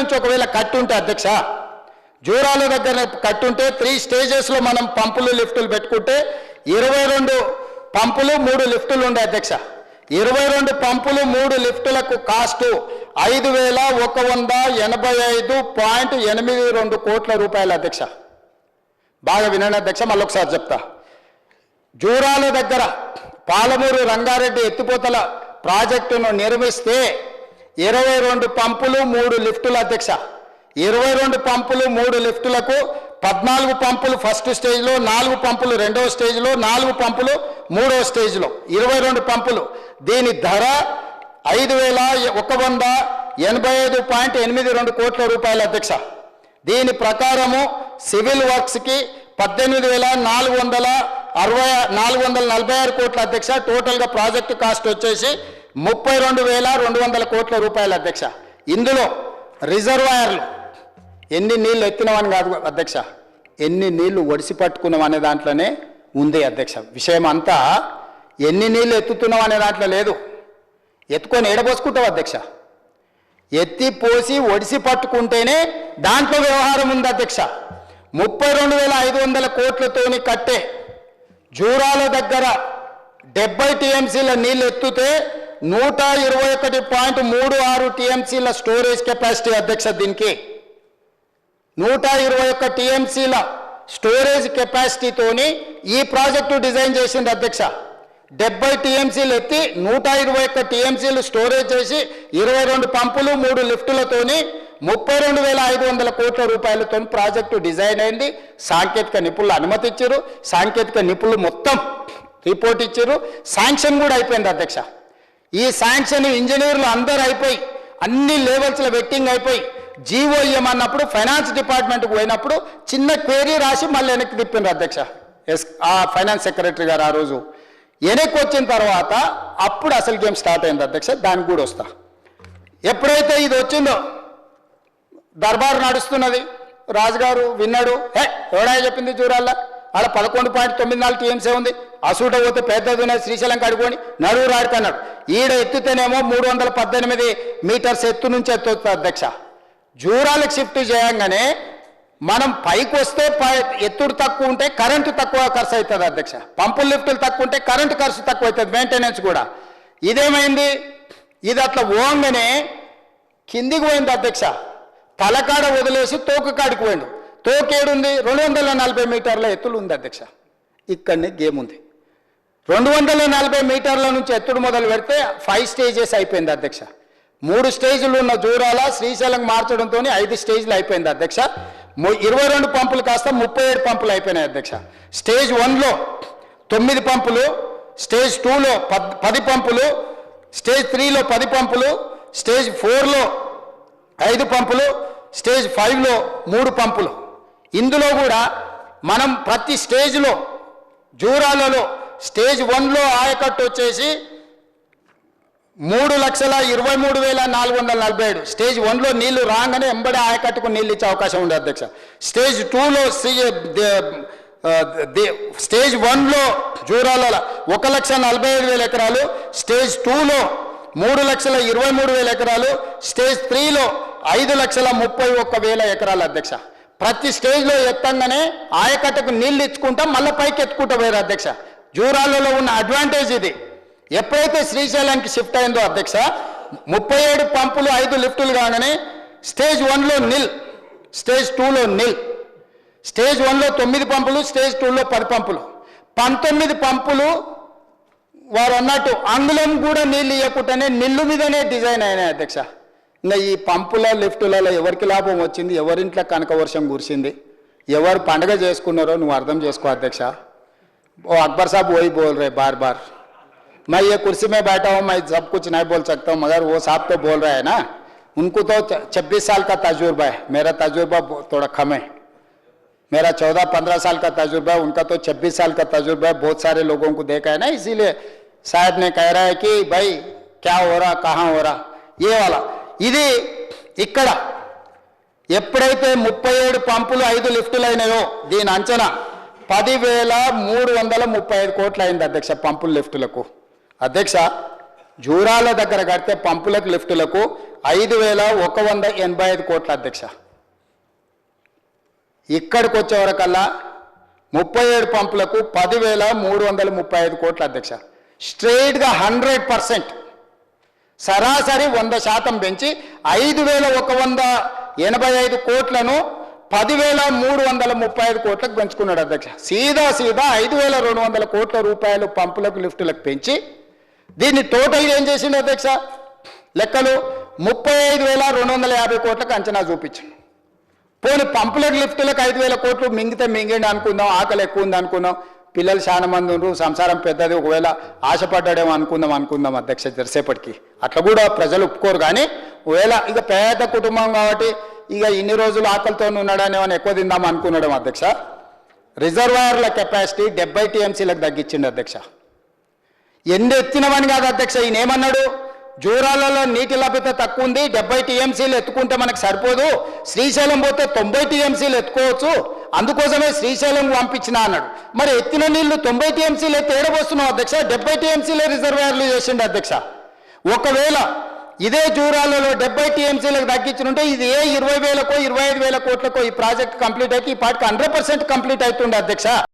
నుంచి ఒకవేళ కట్టుంటే అధ్యక్ష జూరాల దగ్గర కట్టుంటే త్రీ స్టేజెస్లో మనం పంపులు లిఫ్టులు పెట్టుకుంటే ఇరవై రెండు పంపులు మూడు లిఫ్టులు ఉండే అధ్యక్ష. ఇరవై రెండు పంపులు మూడు లిఫ్టులకు కాస్టు ఐదు వేల ఒక వంద ఎనభై ఐదు పాయింట్ ఎనిమిది రెండు కోట్ల రూపాయల అధ్యక్ష. బాగా వినండి అధ్యక్ష మళ్ళీ ఒకసారి చెప్తా. జూరాల దగ్గర పాలమూరు రంగారెడ్డి ఎత్తిపోతల ప్రాజెక్టును నిర్మిస్తే ఇరవై రెండు పంపులు మూడు లిఫ్టుల అధ్యక్ష. ఇరవై రెండు పంపులు మూడు లిఫ్టులకు పద్నాలుగు పంపులు ఫస్ట్ స్టేజ్లో నాలుగు పంపులు రెండవ స్టేజ్లో నాలుగు పంపులు మూడవ స్టేజ్లో. ఇరవై రెండు పంపులు. దీని ధర ఐదు వేల ఒక వంద ఎనభై ఐదు పాయింట్ ఎనిమిది రెండు కోట్ల రూపాయల అధ్యక్ష. దీని ప్రకారము సివిల్ వర్క్స్కి పద్దెనిమిది వేల నాలుగు వందల అరవై నాలుగు వందల నలభై ఆరు కోట్ల అధ్యక్ష. టోటల్గా ప్రాజెక్టు కాస్ట్ వచ్చేసి ముప్పై రెండు వేల రెండు వందల కోట్ల రూపాయల అధ్యక్ష. ఇందులో రిజర్వాయర్లు. ఎన్ని నీళ్ళు ఎత్తినవని కాదు అధ్యక్ష. ఎన్ని నీళ్ళు ఒడిసి పట్టుకున్నాం అనే దాంట్లోనే ఉంది అధ్యక్ష. విషయం అంతా ఎన్ని నీళ్ళు ఎత్తుతున్నాం అనే దాంట్లో లేదు. ఎత్తుకొని ఎడబోసుకుంటావు అధ్యక్ష. ఎత్తి పోసి ఒడిసి పట్టుకుంటేనే దాంట్లో వ్యవహారం ఉంది అధ్యక్ష. ముప్పై రెండు వేల ఐదు వందల కోట్లతోని కట్టే జూరాల దగ్గర డెబ్బై టీఎంసీల నీళ్ళు ఎత్తుతే నూట ఇరవై ఒకటి పాయింట్ మూడు ఆరు టీఎంసీల స్టోరేజ్ కెపాసిటీ అధ్యక్ష దీనికి. నూట ఇరవై ఒక్క టీఎంసీల స్టోరేజ్ కెపాసిటీతోని ఈ ప్రాజెక్టు డిజైన్ చేసింది అధ్యక్ష. డెబ్బై టీఎంసీలు ఎత్తి నూట ఇరవై ఒక్క టీఎంసీలు స్టోరేజ్ చేసి ఇరవై రెండు పంపులు మూడు లిఫ్టులతోని ముప్పై రెండు వేల ఐదు వందల కోట్ల రూపాయలతో ప్రాజెక్టు డిజైన్ అయింది. సాంకేతిక నిపుణులు అనుమతి ఇచ్చారు. సాంకేతిక నిపుణులు మొత్తం రిపోర్ట్ ఇచ్చారు. శాంక్షన్ కూడా అయిపోయింది అధ్యక్ష. ఈ శాంక్షన్ ఇంజనీర్లు అందరూ అయిపోయి అన్ని లెవెల్స్లో వెట్టింగ్ అయిపోయి జీవో ఇవ్వమన్నప్పుడు ఫైనాన్స్ డిపార్ట్మెంట్కి పోయినప్పుడు చిన్న క్వేరీ రాసి మళ్ళీ వెనక్కి తిప్పిండ్రు అధ్యక్ష. ఎస్ ఆ ఫైనాన్స్ సెక్రటరీ గారు ఆ రోజు. వెనక్కి వచ్చిన తర్వాత అప్పుడు అసలు గేమ్ స్టార్ట్ అయింది అధ్యక్ష దానికి కూడా వస్తా. ఎప్పుడైతే ఇది వచ్చిందో దర్బారు నడుస్తున్నది. రాజుగారు విన్నాడు. హే ఎవడా చెప్పింది చూడాలా? ఆడ పదకొండు పాయింట్ తొమ్మిది నాలుగు టీఎంసీ ఉంది. అసూట పోతే పెద్దది శ్రీశైలం కడుకొని నడువు రాడుతున్నాడు ఈడ ఎత్తుతేనేమో మూడు వందల పద్దెనిమిది మీటర్స్ ఎత్తు నుంచి ఎత్తుతుంది అధ్యక్ష. జూరాలకు షిఫ్ట్ చేయంగానే మనం పైకి వస్తే ఎత్తుడు తక్కువ ఉంటే కరెంటు తక్కువ ఖర్చు అవుతుంది అధ్యక్ష. పంపుల లిఫ్టులు తక్కువ ఉంటే కరెంటు ఖర్చు తక్కువ అవుతుంది మెయింటెనెన్స్ కూడా. ఇదేమైంది? ఇది అట్లా ఓంగానే కిందికి పోయింది అధ్యక్ష. తలకాడ వదిలేసి తోక కాడికి తోకేడు ఉంది రెండు వందల నలభై మీటర్ల ఎత్తులు ఉంది అధ్యక్ష. ఇక్కడనే గేమ్ ఉంది. రెండు వందల నలభై మీటర్ల నుంచి ఎత్తుడు మొదలు పెడితే ఫైవ్ స్టేజెస్ అయిపోయింది అధ్యక్ష. మూడు స్టేజ్లు ఉన్న జూరాల శ్రీశైలం మార్చడంతో ఐదు స్టేజ్లు అయిపోయింది అధ్యక్ష. ము- ఇరవై రెండు పంపులు కాస్త ముప్పై ఏడు పంపులు అయిపోయినాయి అధ్యక్ష. స్టేజ్ వన్లో తొమ్మిది పంపులు స్టేజ్ టూలో పద్ పది పంపులు స్టేజ్ త్రీలో పది పంపులు స్టేజ్ ఫోర్లో ఐదు పంపులు స్టేజ్ ఫైవ్లో మూడు పంపులు. ఇందులో కూడా మనం ప్రతి స్టేజ్లో జూరాలలో స్టేజ్ వన్లో ఆయకట్టు వచ్చేసి మూడు లక్షల ఇరవై మూడు వేల నాలుగు వందల నలభై ఏడు. స్టేజ్ వన్లో నీళ్ళు రాగానే ఎంబడే ఆయకట్టుకు నీళ్ళు ఇచ్చే అవకాశం ఉంది అధ్యక్ష. స్టేజ్ టూలో స్టేజ్ వన్లో జూరాల ఒక లక్ష నలభై ఐదు వేల ఎకరాలు స్టేజ్ టూలో మూడు లక్షల ఇరవై మూడు వేల ఎకరాలు స్టేజ్ త్రీలో ఐదు లక్షల ముప్పై ఒక్క వేల ఎకరాలు అధ్యక్ష. ప్రతి స్టేజ్లో ఎత్తంగానే ఆయకట్టకు నీళ్ళు ఇచ్చుకుంటా మళ్ళీ పైకి ఎత్తుకుంటా పోయారు అధ్యక్ష. జూరాలలో ఉన్న అడ్వాంటేజ్ ఇది. ఎప్పుడైతే శ్రీశైలానికి షిఫ్ట్ అయిందో అధ్యక్ష ముప్పై ఏడు పంపులు ఐదు లిఫ్టులు కాగానే స్టేజ్ వన్లో నిల్ స్టేజ్ టూలో నిల్ స్టేజ్ వన్లో తొమ్మిది పంపులు స్టేజ్ టూలో పది పంపులు. పంతొమ్మిది పంపులు వారు అన్నట్టు అంగుళం కూడా నీళ్ళు ఇవ్వకుండానే నిల్లు మీదనే డిజైన్ అయినాయి అధ్యక్ష. ఇంకా ఈ పంపుల లిఫ్టులలో ఎవరికి లాభం వచ్చింది ఎవరింట్లో కనక వర్షం కురిసింది ఎవరు పండగ చేసుకున్నారో నువ్వు అర్థం చేసుకో అధ్యక్ష ओ अकबर साहब वही बोल रहे बार बार मैं ये कुर्सी में बैठा हूँ मैं सब कुछ नहीं बोल सकता हूँ मगर वो साहब तो बोल रहे हैं ना उनको तो छब्बीस साल का तजुर्बा है मेरा तजुर्बा बहु- थोड़ा कम है मेरा चौदह पंद्रह साल का तजुर्बा है उनका तो छब्बीस साल का तजुर्बा है बहुत सारे लोगों को देखा है ना इसीलिए साहब ने कह रहा है कि भाई क्या हो रहा कहाँ हो रहा ये वाला ఇది ఇక్కడ ఎప్పుడైతే ముప్పై ఏడు పంపులు ఐదు లిఫ్టులు అయినాయో దీని అంచనా పదివేల మూడు వందల ముప్పై ఐదు కోట్లు అయింది అధ్యక్ష పంపుల లిఫ్టులకు. అధ్యక్ష జూరాల దగ్గర కడితే పంపులకు లిఫ్టులకు ఐదు వేల ఒక వంద ఎనభై ఐదు కోట్ల అధ్యక్ష. ఇక్కడికి వచ్చేవరకల్లా ముప్పై ఏడు పంపులకు పదివేల మూడు వందల ముప్పై ఐదు కోట్ల అధ్యక్ష. స్ట్రైట్గా హండ్రెడ్ పర్సెంట్ సరాసరి వంద శాతం పెంచి ఐదు వేల ఒక వంద ఎనభై ఐదు కోట్లను పదివేల మూడు వందల ముప్పై ఐదు కోట్లకు పెంచుకున్నాడు అధ్యక్ష. సీదా సీదా ఐదు వేల రెండు వందల కోట్ల రూపాయలు పంపులకు లిఫ్టులకు పెంచి దీన్ని టోటల్గా ఏం చేసిండు అధ్యక్ష? లెక్కలు ముప్పై ఐదు వేల రెండు వందల యాభై కోట్లకు అంచనా చూపించింది పోనీ పంపులకు లిఫ్టులకు ఐదు వేల కోట్లు మింగితే మింగిండి అనుకుందాం ఆకలి ఎక్కువ ఉంది అనుకుందాం. పిల్లలు చాలా మంది ఉన్నారు సంసారం పెద్దది ఒకవేళ ఆశపడ్డాడేమో అనుకుందాం అనుకుందాం అధ్యక్ష జరిసేపటికి. అట్లా కూడా ప్రజలు ఒప్పుకోరు కానీ ఒకవేళ ఇక పేద కుటుంబం కాబట్టి ఇక ఇన్ని రోజులు ఆకలితో ఉన్నాడని ఏమైనా ఎక్కువ తిందాం అనుకున్నాడు అధ్యక్ష. రిజర్వాయర్ల కెపాసిటీ డెబ్బై టీఎంసీలకు తగ్గించిండు అధ్యక్ష. ఎన్ని ఎత్తినవని కాదు అధ్యక్ష ఈయన ఏమన్నాడు? జూరాలలో నీటి లభ్యత తక్కువ ఉంది డెబ్బై టీఎంసీలు ఎత్తుకుంటే మనకు సరిపోదు. శ్రీశైలం పోతే తొంభై టీఎంసీలు ఎత్తుకోవచ్చు. అందుకోసమే శ్రీశైలం పంపించిన అన్నాడు. మరి ఎత్తిన నీళ్ళు తొంభై టీఎంసీలే ఎత్తి అధ్యక్ష డెబ్బై టీఎంసీలే రిజర్వాయర్లు చేసిండు అధ్యక్ష. ఒకవేళ ఇదే జూరాలలో డెబ్బై టీఎంసీలకు తగ్గించుంటే ఇది ఏ ఇరవై వేలకో ఇరవై ఐదు వేల కోట్లకో ఈ ప్రాజెక్ట్ కంప్లీట్ అయితే ఈ పాటికి హండ్రెడ్ పర్సెంట్ కంప్లీట్ అవుతుండే అధ్యక్ష.